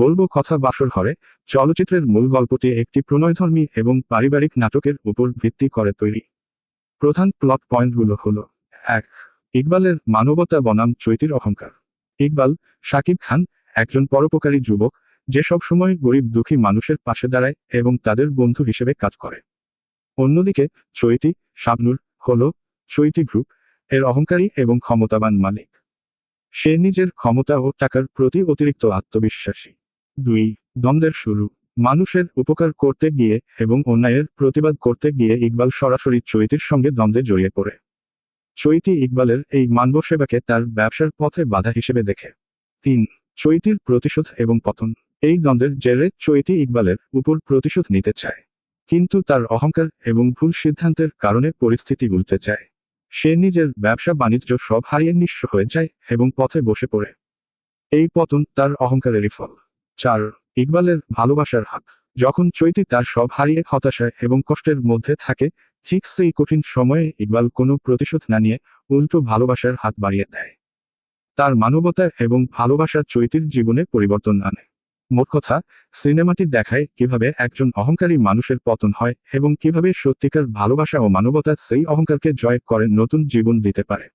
বলব কথা বাসর ঘরে, চলচ্চিত্রের মূল গল্পটি একটি প্রণয়ধর্মী এবং পারিবারিক নাটকের উপর ভিত্তি করে তৈরি। প্রধান প্লট পয়েন্টগুলো হল, এক, ইকবালের মানবতা বনাম চৈতির অহংকার। ইকবাল শাকিব খান, একজন পরোপকারী যুবক, যে সবসময় গরিব দুঃখী মানুষের পাশে দাঁড়ায় এবং তাদের বন্ধু হিসেবে কাজ করে। অন্যদিকে, চৈতি, শাবনুর, হল, চৈতি গ্রুপ, এর অহংকারী এবং ক্ষমতাবান মালিক। সে নিজের ক্ষমতা ও টাকার প্রতি অতিরিক্ত আত্মবিশ্বাসী। দুই, দ্বন্দ্বের শুরু। মানুষের উপকার করতে গিয়ে এবং অন্যায়ের প্রতিবাদ করতে গিয়ে ইকবাল সরাসরি চৈতির সঙ্গে দ্বন্দ্বে জড়িয়ে পড়ে। চৈতি ইকবালের এই মানব সেবাকে তার ব্যবসার পথে বাধা হিসেবে দেখে। তিন, চৈতির প্রতিশোধ এবং পতন। এই দ্বন্দ্বের জেরে চৈতি ইকবালের উপর প্রতিশোধ নিতে চায়। কিন্তু তার অহংকার এবং ভুল সিদ্ধান্তের কারণে পরিস্থিতি উল্টে যায়। সে নিজের ব্যবসা বাণিজ্য সব হারিয়ে নিঃস্ব হয়ে যায় এবং পথে বসে পড়ে। এই পতন তার অহংকারেরই ফল। চার, ইকবালের ভালোবাসার হাত। যখন চৈতি তার সব হারিয়ে হতাশায় এবং কষ্টের মধ্যে থাকে, ঠিক সেই কঠিন সময়ে ইকবাল কোনো প্রতিশোধ না নিয়ে উল্টো ভালোবাসার হাত বাড়িয়ে দেয়। তার মানবতা এবং ভালোবাসা চৈতির জীবনে পরিবর্তন আনে। মোট কথা, সিনেমাটি দেখায় কীভাবে একজন অহংকারী মানুষের পতন হয় এবং কীভাবে সত্যিকার ভালোবাসা ও মানবতা সেই অহংকারকে জয় করে নতুন জীবন দিতে পারে।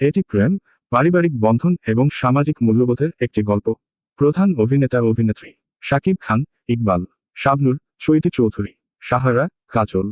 এটি প্রেম, পারিবারিক বন্ধন এবং সামাজিক মূল্যবোধের একটি গল্প। প্রধান অভিনেতা অভিনেত্রী শাকিব খান ইকবাল শাবনুর চৈতি চৌধুরী সাহারা কাজল।